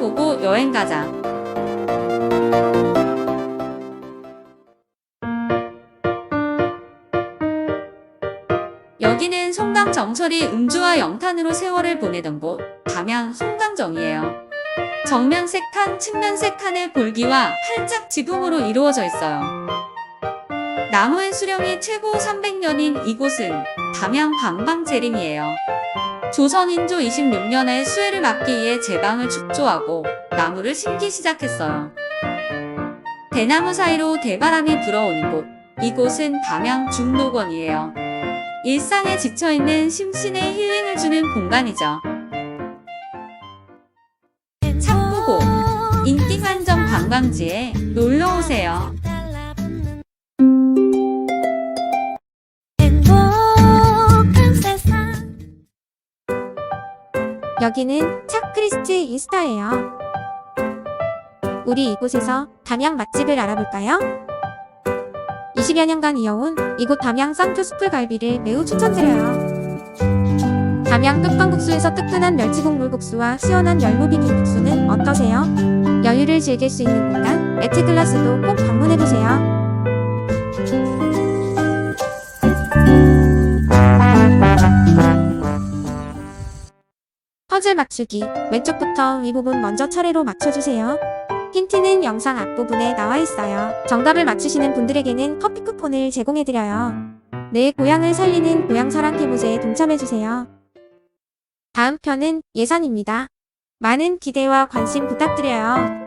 보고 여행 가자. 여기는 송강 정철이 음주와 영탄으로 세월을 보내던 곳, 담양 송강정이에요. 정면색 칸, 측면색 칸의 볼기와 팔짝 지붕으로 이루어져 있어요. 나무의 수령이 최고 300년인 이곳은 담양 방방재림이에요. 조선인조 26년에 수해를 막기 위해 제방을 축조하고 나무를 심기 시작했어요. 대나무 사이로 대바람이 불어오는 곳, 이곳은 담양 중록원이에요. 일상에 지쳐있는 심신에 힐링을 주는 공간이죠. 참고고 인기 환정 관광지에 놀러 오세요. 여기는 차크리스트 인스타예요. 우리 이곳에서 담양 맛집을 알아볼까요? 20여 년간 이어온 이곳 담양 쌍표 숯불 갈비를 매우 추천드려요. 담양 끝방국수에서 뜨끈한 멸치국물국수와 시원한 열무비빔국수는 어떠세요? 여유를 즐길 수 있는 공간 에트글라스도 꼭 방문해보세요. 퍼즐 맞추기 왼쪽부터 위부분 먼저 차례로 맞춰주세요. 힌트는 영상 앞부분에 나와 있어요. 정답을 맞추시는 분들에게는 커피 쿠폰을 제공해드려요. 내 고향을 살리는 고향사랑해보제에 동참해주세요. 다음 편은 예산입니다. 많은 기대와 관심 부탁드려요.